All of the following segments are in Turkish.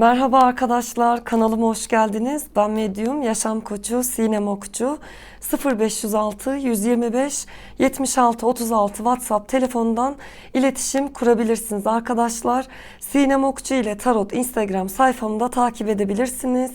Merhaba arkadaşlar, kanalıma hoş geldiniz. Ben Medyum, yaşam koçu, Sinem Okçu. 0506 125 76 36 WhatsApp telefonundan iletişim kurabilirsiniz arkadaşlar. Sinem Okçu ile Tarot Instagram sayfamda takip edebilirsiniz.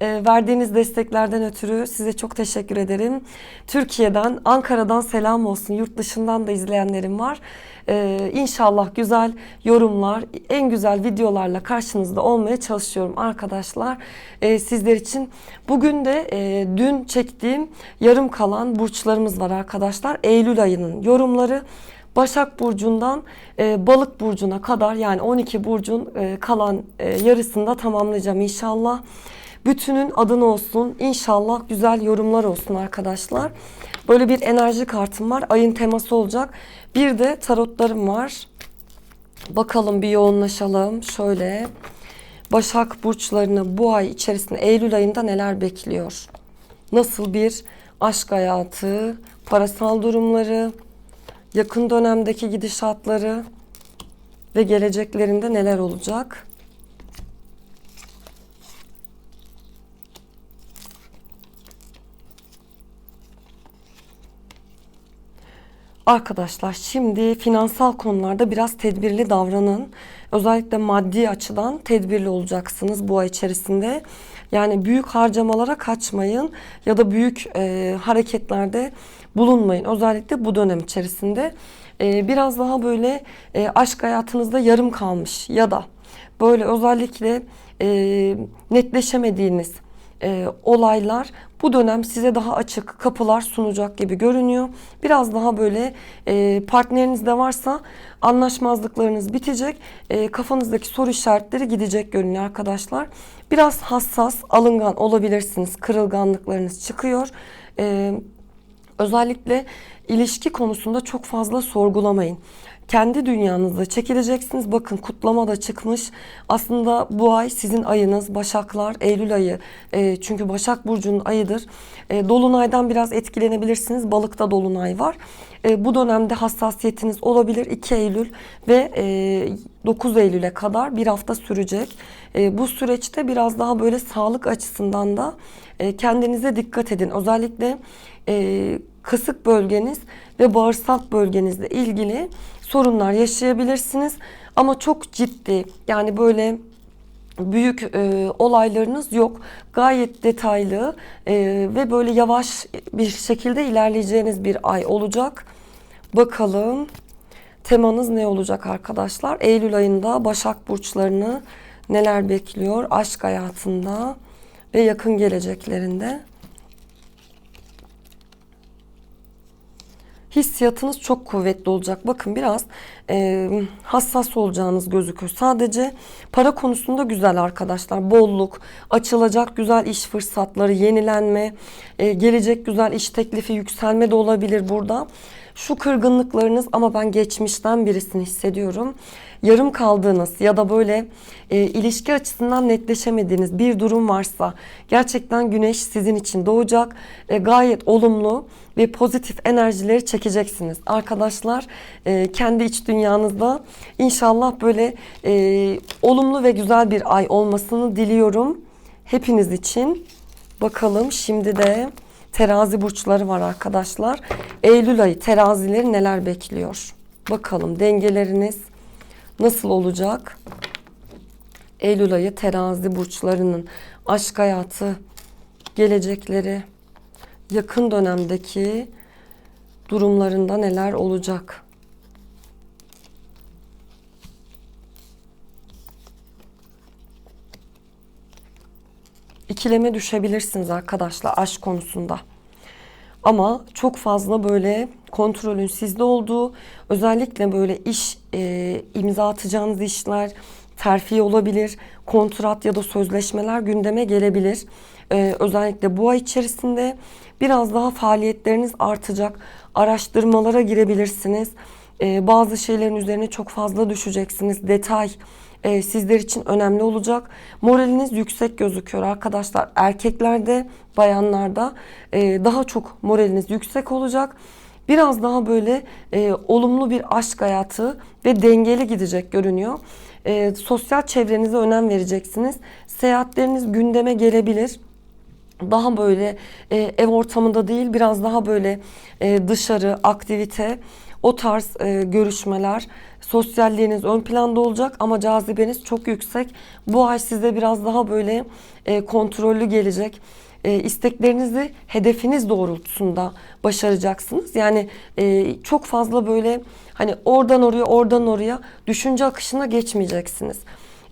E, verdiğiniz desteklerden ötürü size çok teşekkür ederim. Türkiye'den, Ankara'dan selam olsun. Yurt dışından da izleyenlerim var. E, inşallah güzel yorumlar, en güzel videolarla karşınızda olmaya çalışıyorum arkadaşlar. E, sizler için. Bugün de e, dün çektiğim yarım kalan burçlarımız var arkadaşlar. Eylül ayının yorumları. Başak Burcu'ndan e, Balık Burcu'na kadar yani 12 burcun e, kalan e, yarısında tamamlayacağım inşallah. Bütünün adını olsun. İnşallah güzel yorumlar olsun arkadaşlar. Böyle bir enerji kartım var. Ayın teması olacak. Bir de tarotlarım var. Bakalım bir yoğunlaşalım. Şöyle. Başak burçlarını bu ay içerisinde Eylül ayında neler bekliyor? Nasıl bir aşk hayatı, parasal durumları, yakın dönemdeki gidişatları ve geleceklerinde neler olacak? Arkadaşlar şimdi finansal konularda biraz tedbirli davranın. Özellikle maddi açıdan tedbirli olacaksınız bu ay içerisinde. Yani büyük harcamalara kaçmayın ya da büyük e, hareketlerde bulunmayın. Özellikle bu dönem içerisinde e, biraz daha böyle e, aşk hayatınızda yarım kalmış ya da böyle özellikle e, netleşemediğiniz e, olaylar bu dönem size daha açık kapılar sunacak gibi görünüyor. Biraz daha böyle e, partneriniz de varsa anlaşmazlıklarınız bitecek. E, kafanızdaki soru işaretleri gidecek görünüyor arkadaşlar. Biraz hassas, alıngan olabilirsiniz. Kırılganlıklarınız çıkıyor. E, özellikle ilişki konusunda çok fazla sorgulamayın kendi dünyanızda çekileceksiniz. Bakın kutlama da çıkmış. Aslında bu ay sizin ayınız Başaklar Eylül ayı. E, çünkü Başak Burcu'nun ayıdır. E, Dolunaydan biraz etkilenebilirsiniz. Balıkta Dolunay var. E, bu dönemde hassasiyetiniz olabilir. 2 Eylül ve e, 9 Eylül'e kadar bir hafta sürecek. E, bu süreçte biraz daha böyle sağlık açısından da e, kendinize dikkat edin. Özellikle e, kasık bölgeniz ve bağırsak bölgenizle ilgili sorunlar yaşayabilirsiniz. Ama çok ciddi yani böyle büyük e, olaylarınız yok. Gayet detaylı e, ve böyle yavaş bir şekilde ilerleyeceğiniz bir ay olacak. Bakalım temanız ne olacak arkadaşlar? Eylül ayında Başak burçlarını neler bekliyor aşk hayatında ve yakın geleceklerinde? Hissiyatınız çok kuvvetli olacak. Bakın biraz e, hassas olacağınız gözüküyor. Sadece para konusunda güzel arkadaşlar. Bolluk, açılacak güzel iş fırsatları, yenilenme, e, gelecek güzel iş teklifi, yükselme de olabilir burada. Şu kırgınlıklarınız ama ben geçmişten birisini hissediyorum. Yarım kaldığınız ya da böyle e, ilişki açısından netleşemediğiniz bir durum varsa gerçekten güneş sizin için doğacak. E, gayet olumlu ve pozitif enerjileri çekeceksiniz. Arkadaşlar e, kendi iç dünyanızda inşallah böyle e, olumlu ve güzel bir ay olmasını diliyorum. Hepiniz için. Bakalım şimdi de terazi burçları var arkadaşlar. Eylül ayı terazileri neler bekliyor? Bakalım dengeleriniz nasıl olacak? Eylül ayı terazi burçlarının aşk hayatı, gelecekleri, yakın dönemdeki durumlarında neler olacak? İkileme düşebilirsiniz arkadaşlar aşk konusunda. Ama çok fazla böyle kontrolün sizde olduğu, özellikle böyle iş e, imza atacağınız işler, terfi olabilir, kontrat ya da sözleşmeler gündeme gelebilir. Ee, özellikle bu ay içerisinde biraz daha faaliyetleriniz artacak. Araştırmalara girebilirsiniz. Ee, bazı şeylerin üzerine çok fazla düşeceksiniz. Detay e, sizler için önemli olacak. Moraliniz yüksek gözüküyor arkadaşlar. Erkeklerde, bayanlarda e, daha çok moraliniz yüksek olacak. Biraz daha böyle e, olumlu bir aşk hayatı ve dengeli gidecek görünüyor. e, sosyal çevrenize önem vereceksiniz. Seyahatleriniz gündeme gelebilir daha böyle e, ev ortamında değil biraz daha böyle e, dışarı aktivite o tarz e, görüşmeler sosyalliğiniz ön planda olacak ama cazibeniz çok yüksek. Bu ay size biraz daha böyle e, kontrollü gelecek. E, isteklerinizi hedefiniz doğrultusunda başaracaksınız. Yani e, çok fazla böyle hani oradan oraya oradan oraya düşünce akışına geçmeyeceksiniz.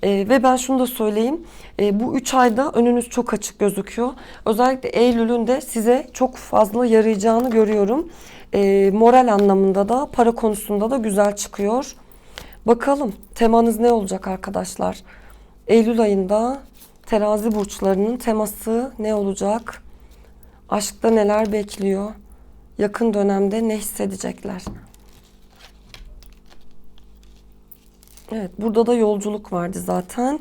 E, ve ben şunu da söyleyeyim. E, bu 3 ayda önünüz çok açık gözüküyor. Özellikle Eylül'ün de size çok fazla yarayacağını görüyorum. E, moral anlamında da para konusunda da güzel çıkıyor. Bakalım temanız ne olacak arkadaşlar? Eylül ayında terazi burçlarının teması ne olacak? Aşkta neler bekliyor? Yakın dönemde ne hissedecekler? Evet, burada da yolculuk vardı zaten.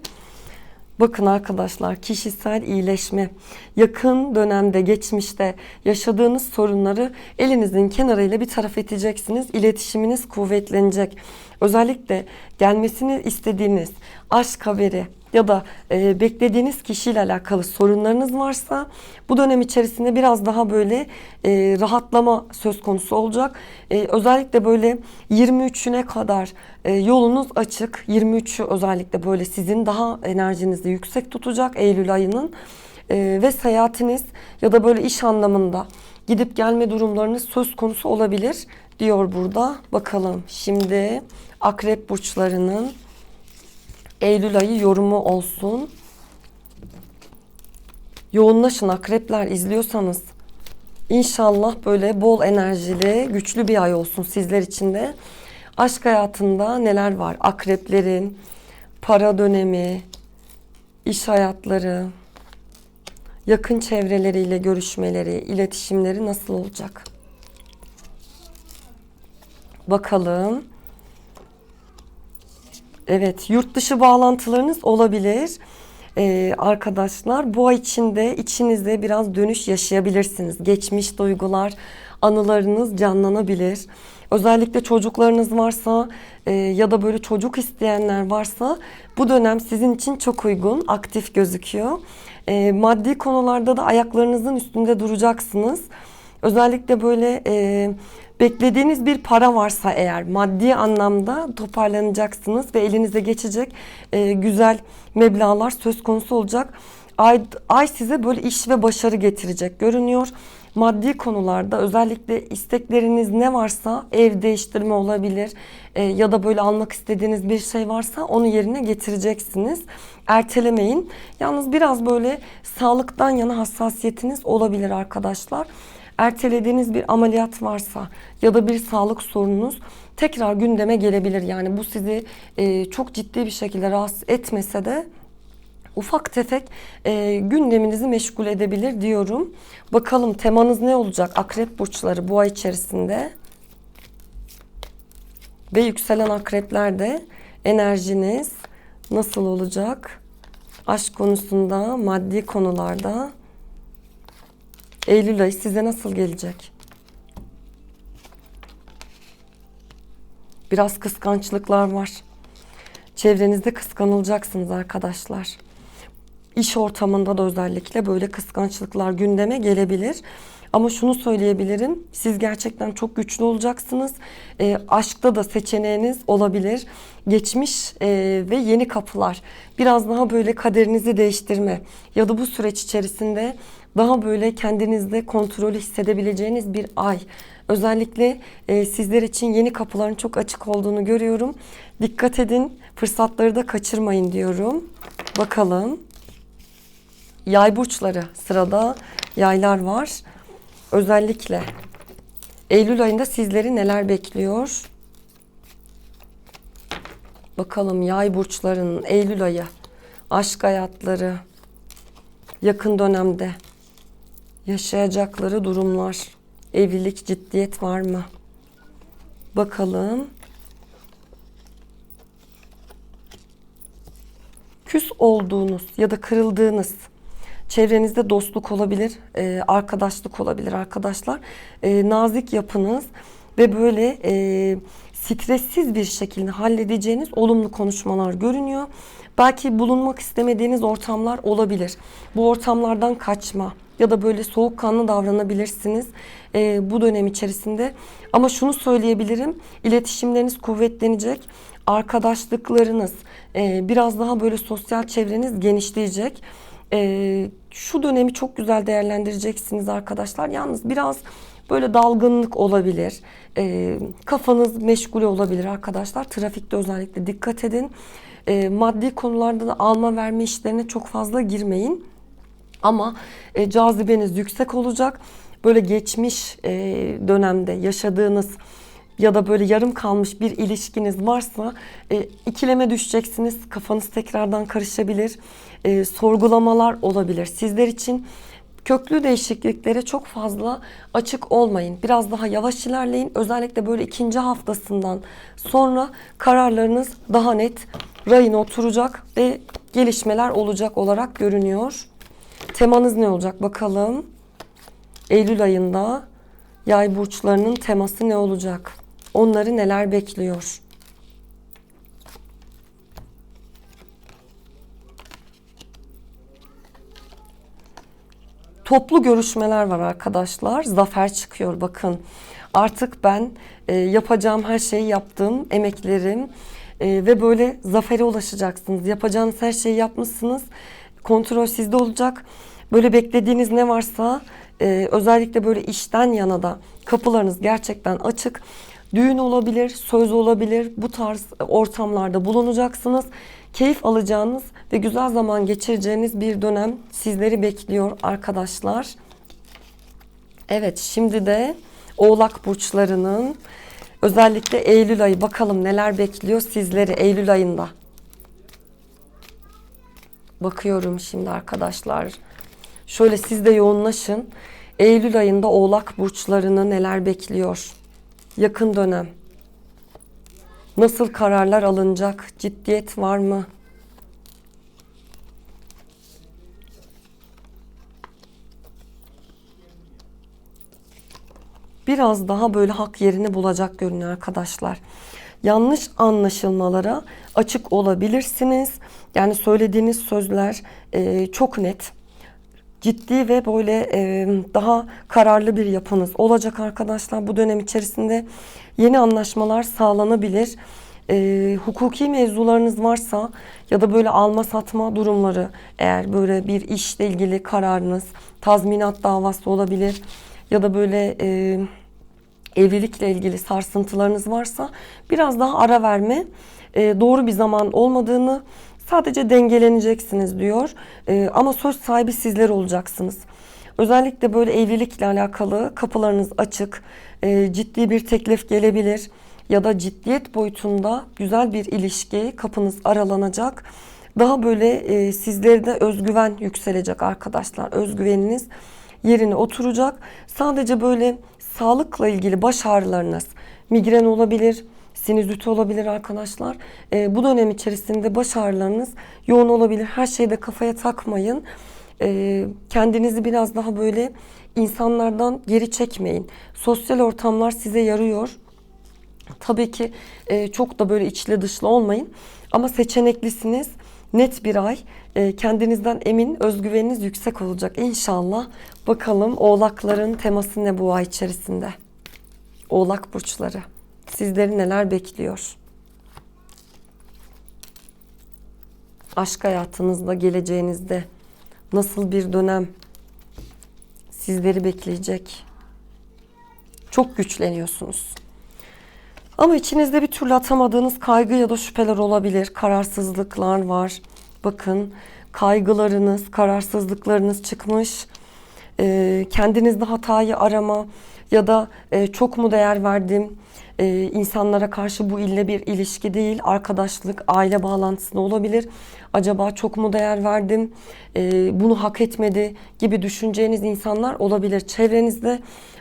Bakın arkadaşlar, kişisel iyileşme. Yakın dönemde, geçmişte yaşadığınız sorunları elinizin kenarıyla bir taraf edeceksiniz. İletişiminiz kuvvetlenecek. Özellikle gelmesini istediğiniz aşk haberi ya da e, beklediğiniz kişiyle alakalı sorunlarınız varsa bu dönem içerisinde biraz daha böyle e, rahatlama söz konusu olacak. E, özellikle böyle 23'üne kadar e, yolunuz açık. 23'ü özellikle böyle sizin daha enerjinizi yüksek tutacak Eylül ayının. E, ve seyahatiniz ya da böyle iş anlamında gidip gelme durumlarınız söz konusu olabilir diyor burada. Bakalım şimdi akrep burçlarının Eylül ayı yorumu olsun. Yoğunlaşın akrepler izliyorsanız. İnşallah böyle bol enerjili, güçlü bir ay olsun sizler için de. Aşk hayatında neler var? Akreplerin para dönemi, iş hayatları, yakın çevreleriyle görüşmeleri, iletişimleri nasıl olacak? Bakalım. Evet, yurt dışı bağlantılarınız olabilir. Ee, arkadaşlar bu ay içinde içinizde biraz dönüş yaşayabilirsiniz. Geçmiş duygular, anılarınız canlanabilir. Özellikle çocuklarınız varsa e, ya da böyle çocuk isteyenler varsa bu dönem sizin için çok uygun, aktif gözüküyor. E, maddi konularda da ayaklarınızın üstünde duracaksınız. Özellikle böyle e, beklediğiniz bir para varsa eğer maddi anlamda toparlanacaksınız ve elinize geçecek e, güzel meblağlar söz konusu olacak. Ay, ay size böyle iş ve başarı getirecek görünüyor. Maddi konularda özellikle istekleriniz ne varsa ev değiştirme olabilir e, ya da böyle almak istediğiniz bir şey varsa onu yerine getireceksiniz. Ertelemeyin. Yalnız biraz böyle sağlıktan yana hassasiyetiniz olabilir arkadaşlar ertelediğiniz bir ameliyat varsa ya da bir sağlık sorununuz tekrar gündeme gelebilir. Yani bu sizi e, çok ciddi bir şekilde rahatsız etmese de ufak tefek e, gündeminizi meşgul edebilir diyorum. Bakalım temanız ne olacak akrep burçları bu ay içerisinde? Ve yükselen akreplerde enerjiniz nasıl olacak? Aşk konusunda, maddi konularda Eylül ayı size nasıl gelecek? Biraz kıskançlıklar var. Çevrenizde kıskanılacaksınız arkadaşlar. İş ortamında da özellikle böyle kıskançlıklar gündeme gelebilir. Ama şunu söyleyebilirim. Siz gerçekten çok güçlü olacaksınız. E, aşkta da seçeneğiniz olabilir. Geçmiş e, ve yeni kapılar. Biraz daha böyle kaderinizi değiştirme ya da bu süreç içerisinde daha böyle kendinizde kontrolü hissedebileceğiniz bir ay. Özellikle e, sizler için yeni kapıların çok açık olduğunu görüyorum. Dikkat edin, fırsatları da kaçırmayın diyorum. Bakalım. Yay burçları sırada yaylar var. Özellikle Eylül ayında sizleri neler bekliyor? Bakalım yay burçlarının Eylül ayı aşk hayatları yakın dönemde yaşayacakları durumlar, evlilik, ciddiyet var mı? Bakalım. Küs olduğunuz ya da kırıldığınız çevrenizde dostluk olabilir, e, arkadaşlık olabilir arkadaşlar. E, nazik yapınız ve böyle e, stressiz bir şekilde halledeceğiniz olumlu konuşmalar görünüyor. Belki bulunmak istemediğiniz ortamlar olabilir. Bu ortamlardan kaçma ya da böyle soğukkanlı davranabilirsiniz e, bu dönem içerisinde. Ama şunu söyleyebilirim, iletişimleriniz kuvvetlenecek, arkadaşlıklarınız, e, biraz daha böyle sosyal çevreniz genişleyecek. E, şu dönemi çok güzel değerlendireceksiniz arkadaşlar. Yalnız biraz böyle dalgınlık olabilir, e, kafanız meşgul olabilir arkadaşlar. Trafikte özellikle dikkat edin. E, maddi konularda da alma verme işlerine çok fazla girmeyin. Ama e, cazibeniz yüksek olacak. Böyle geçmiş e, dönemde yaşadığınız ya da böyle yarım kalmış bir ilişkiniz varsa e, ikileme düşeceksiniz. Kafanız tekrardan karışabilir. E, sorgulamalar olabilir. Sizler için köklü değişikliklere çok fazla açık olmayın. Biraz daha yavaş ilerleyin. Özellikle böyle ikinci haftasından sonra kararlarınız daha net rayına oturacak ve gelişmeler olacak olarak görünüyor. Temanız ne olacak bakalım. Eylül ayında yay burçlarının teması ne olacak? Onları neler bekliyor? Toplu görüşmeler var arkadaşlar. Zafer çıkıyor bakın. Artık ben e, yapacağım her şeyi yaptım. Emeklerim e, ve böyle zafere ulaşacaksınız. Yapacağınız her şeyi yapmışsınız. Kontrol sizde olacak. Böyle beklediğiniz ne varsa e, özellikle böyle işten yana da kapılarınız gerçekten açık. Düğün olabilir, söz olabilir. Bu tarz ortamlarda bulunacaksınız. Keyif alacağınız ve güzel zaman geçireceğiniz bir dönem sizleri bekliyor arkadaşlar. Evet, şimdi de Oğlak burçlarının özellikle Eylül ayı bakalım neler bekliyor sizleri Eylül ayında. Bakıyorum şimdi arkadaşlar. Şöyle siz de yoğunlaşın. Eylül ayında Oğlak burçlarını neler bekliyor? Yakın dönem. Nasıl kararlar alınacak? Ciddiyet var mı? Biraz daha böyle hak yerini bulacak görünüyor arkadaşlar. Yanlış anlaşılmalara açık olabilirsiniz. Yani söylediğiniz sözler çok net ciddi ve böyle e, daha kararlı bir yapınız olacak arkadaşlar. Bu dönem içerisinde yeni anlaşmalar sağlanabilir. E, hukuki mevzularınız varsa ya da böyle alma satma durumları eğer böyle bir işle ilgili kararınız tazminat davası olabilir ya da böyle e, evlilikle ilgili sarsıntılarınız varsa biraz daha ara verme e, doğru bir zaman olmadığını Sadece dengeleneceksiniz diyor. Ee, ama söz sahibi sizler olacaksınız. Özellikle böyle evlilikle alakalı kapılarınız açık. Ee, ciddi bir teklif gelebilir. Ya da ciddiyet boyutunda güzel bir ilişki kapınız aralanacak. Daha böyle e, sizlerde özgüven yükselecek arkadaşlar. Özgüveniniz yerine oturacak. Sadece böyle sağlıkla ilgili baş ağrılarınız, migren olabilir, sinüziti olabilir arkadaşlar. E, bu dönem içerisinde baş ağrılarınız yoğun olabilir. Her şeyde kafaya takmayın. E, kendinizi biraz daha böyle insanlardan geri çekmeyin. Sosyal ortamlar size yarıyor. Tabii ki e, çok da böyle içli dışlı olmayın. Ama seçeneklisiniz. Net bir ay. E, kendinizden emin, özgüveniniz yüksek olacak inşallah. Bakalım oğlakların teması ne bu ay içerisinde? Oğlak burçları. Sizleri neler bekliyor? Aşk hayatınızda, geleceğinizde nasıl bir dönem sizleri bekleyecek? Çok güçleniyorsunuz. Ama içinizde bir türlü atamadığınız kaygı ya da şüpheler olabilir. Kararsızlıklar var. Bakın kaygılarınız, kararsızlıklarınız çıkmış. Ee, kendinizde hatayı arama ya da e, çok mu değer verdim? E, insanlara karşı bu ille bir ilişki değil, arkadaşlık, aile bağlantısında olabilir. Acaba çok mu değer verdim, e, bunu hak etmedi gibi düşüneceğiniz insanlar olabilir çevrenizde.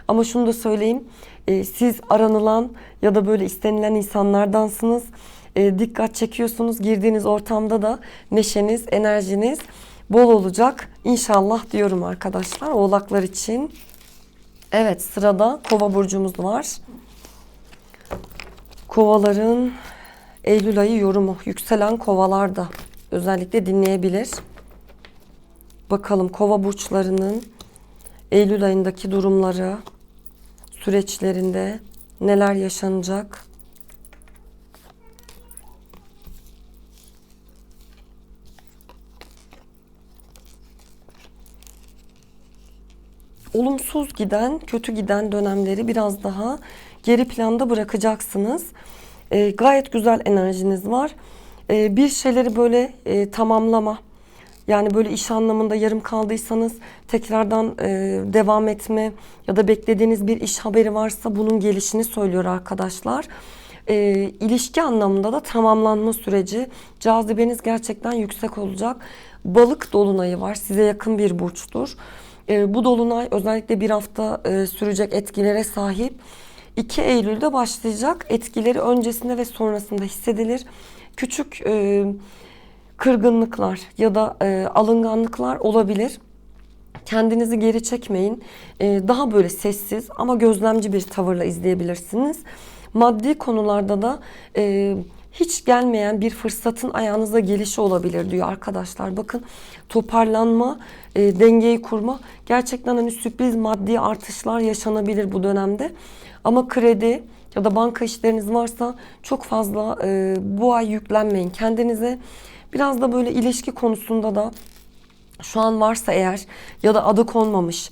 Ama şunu da söyleyeyim, e, siz aranılan ya da böyle istenilen insanlardansınız. E, dikkat çekiyorsunuz, girdiğiniz ortamda da neşeniz, enerjiniz bol olacak. İnşallah diyorum arkadaşlar oğlaklar için. Evet sırada kova burcumuz var. Kovaların Eylül ayı yorumu. Yükselen kovalar da özellikle dinleyebilir. Bakalım kova burçlarının Eylül ayındaki durumları, süreçlerinde neler yaşanacak? Olumsuz giden, kötü giden dönemleri biraz daha geri planda bırakacaksınız. E, gayet güzel enerjiniz var. E, bir şeyleri böyle e, tamamlama, yani böyle iş anlamında yarım kaldıysanız tekrardan e, devam etme ya da beklediğiniz bir iş haberi varsa bunun gelişini söylüyor arkadaşlar. E, ilişki anlamında da tamamlanma süreci. Cazibeniz gerçekten yüksek olacak. Balık dolunayı var. Size yakın bir burçtur. E, bu dolunay özellikle bir hafta e, sürecek etkilere sahip. 2 Eylül'de başlayacak. Etkileri öncesinde ve sonrasında hissedilir. Küçük e, kırgınlıklar ya da e, alınganlıklar olabilir. Kendinizi geri çekmeyin. E, daha böyle sessiz ama gözlemci bir tavırla izleyebilirsiniz. Maddi konularda da e, hiç gelmeyen bir fırsatın ayağınıza gelişi olabilir diyor arkadaşlar. Bakın toparlanma, e, dengeyi kurma. Gerçekten hani sürpriz maddi artışlar yaşanabilir bu dönemde. Ama kredi ya da banka işleriniz varsa çok fazla e, bu ay yüklenmeyin kendinize. Biraz da böyle ilişki konusunda da şu an varsa eğer ya da adı konmamış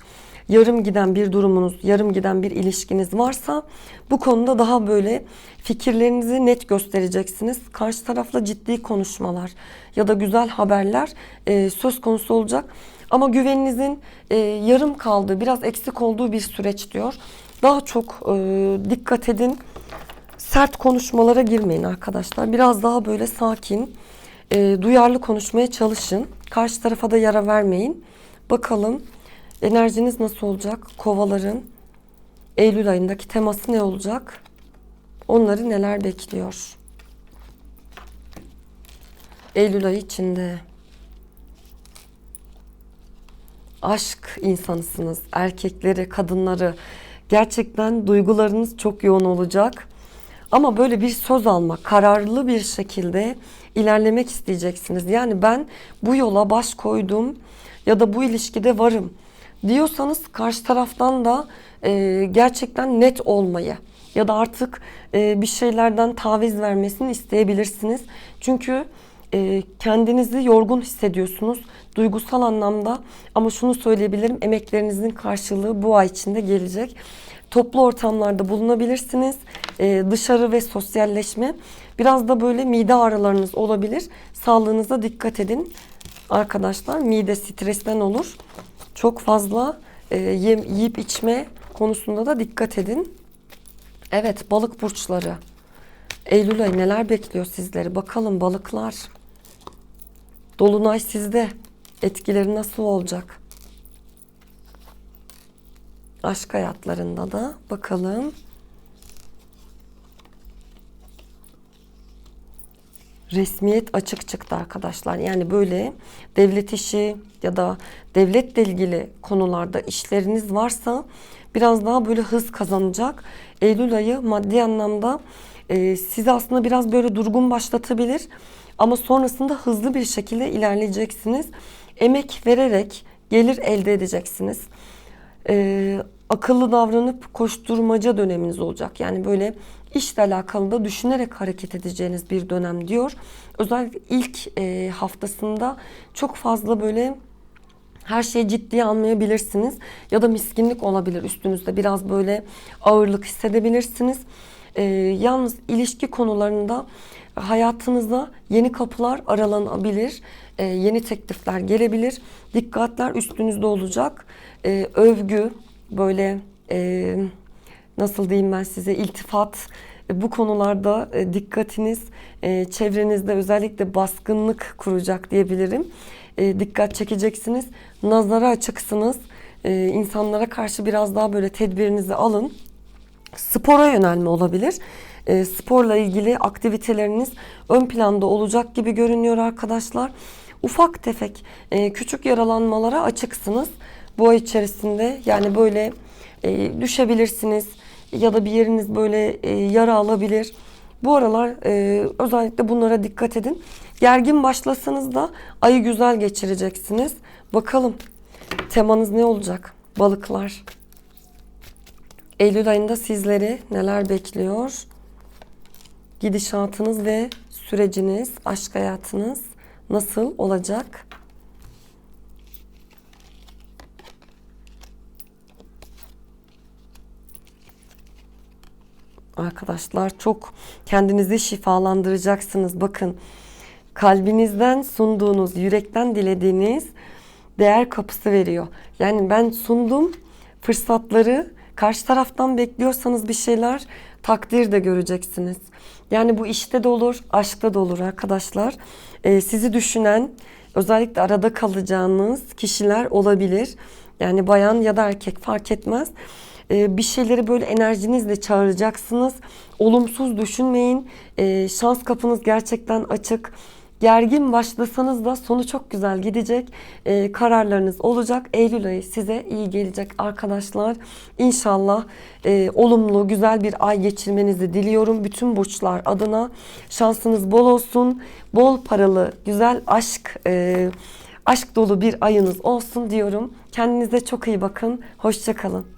yarım giden bir durumunuz, yarım giden bir ilişkiniz varsa bu konuda daha böyle fikirlerinizi net göstereceksiniz. Karşı tarafla ciddi konuşmalar ya da güzel haberler e, söz konusu olacak. Ama güveninizin e, yarım kaldığı, biraz eksik olduğu bir süreç diyor. Daha çok e, dikkat edin. Sert konuşmalara girmeyin arkadaşlar. Biraz daha böyle sakin, e, duyarlı konuşmaya çalışın. Karşı tarafa da yara vermeyin. Bakalım enerjiniz nasıl olacak? Kovaların Eylül ayındaki teması ne olacak? Onları neler bekliyor? Eylül ayı içinde. Aşk insanısınız. Erkekleri, kadınları. Gerçekten duygularınız çok yoğun olacak. Ama böyle bir söz alma, kararlı bir şekilde ilerlemek isteyeceksiniz. Yani ben bu yola baş koydum ya da bu ilişkide varım diyorsanız karşı taraftan da e, gerçekten net olmayı ya da artık e, bir şeylerden taviz vermesini isteyebilirsiniz. Çünkü e, kendinizi yorgun hissediyorsunuz duygusal anlamda ama şunu söyleyebilirim emeklerinizin karşılığı bu ay içinde gelecek. Toplu ortamlarda bulunabilirsiniz. E, dışarı ve sosyalleşme. Biraz da böyle mide ağrılarınız olabilir. Sağlığınıza dikkat edin. Arkadaşlar mide stresten olur. Çok fazla e, yiyip içme konusunda da dikkat edin. Evet balık burçları. Eylül ayı neler bekliyor sizleri? Bakalım balıklar. Dolunay sizde. Etkileri nasıl olacak? Aşk hayatlarında da bakalım. Resmiyet açık çıktı arkadaşlar. Yani böyle devlet işi ya da devletle ilgili konularda işleriniz varsa biraz daha böyle hız kazanacak. Eylül ayı maddi anlamda e, sizi aslında biraz böyle durgun başlatabilir. Ama sonrasında hızlı bir şekilde ilerleyeceksiniz. Emek vererek gelir elde edeceksiniz. E, akıllı davranıp koşturmaca döneminiz olacak. Yani böyle işle alakalı da düşünerek hareket edeceğiniz bir dönem diyor. Özellikle ilk e, haftasında çok fazla böyle her şeyi ciddiye almayabilirsiniz ya da miskinlik olabilir üstünüzde biraz böyle ağırlık hissedebilirsiniz. E, yalnız ilişki konularında hayatınızda yeni kapılar aralanabilir, e, yeni teklifler gelebilir, dikkatler üstünüzde olacak, e, övgü böyle e, nasıl diyeyim ben size iltifat e, bu konularda e, dikkatiniz e, çevrenizde özellikle baskınlık kuracak diyebilirim. Dikkat çekeceksiniz. Nazara açıksınız. İnsanlara karşı biraz daha böyle tedbirinizi alın. Spora yönelme olabilir. Sporla ilgili aktiviteleriniz ön planda olacak gibi görünüyor arkadaşlar. Ufak tefek küçük yaralanmalara açıksınız bu ay içerisinde. Yani böyle düşebilirsiniz ya da bir yeriniz böyle e, yara alabilir. Bu aralar e, özellikle bunlara dikkat edin. Gergin başlasanız da ayı güzel geçireceksiniz. Bakalım temanız ne olacak balıklar? Eylül ayında sizleri neler bekliyor? Gidişatınız ve süreciniz, aşk hayatınız nasıl olacak? Arkadaşlar çok kendinizi şifalandıracaksınız. Bakın kalbinizden sunduğunuz, yürekten dilediğiniz değer kapısı veriyor. Yani ben sundum fırsatları karşı taraftan bekliyorsanız bir şeyler takdir de göreceksiniz. Yani bu işte de olur, aşkta da olur arkadaşlar. Ee, sizi düşünen, özellikle arada kalacağınız kişiler olabilir. Yani bayan ya da erkek fark etmez. Ee, bir şeyleri böyle enerjinizle çağıracaksınız. Olumsuz düşünmeyin. Ee, şans kapınız gerçekten açık. Gergin başlasanız da sonu çok güzel gidecek. Ee, kararlarınız olacak. Eylül ayı size iyi gelecek arkadaşlar. İnşallah e, olumlu, güzel bir ay geçirmenizi diliyorum. Bütün burçlar adına şansınız bol olsun. Bol paralı, güzel aşk, e, aşk dolu bir ayınız olsun diyorum. Kendinize çok iyi bakın. Hoşçakalın.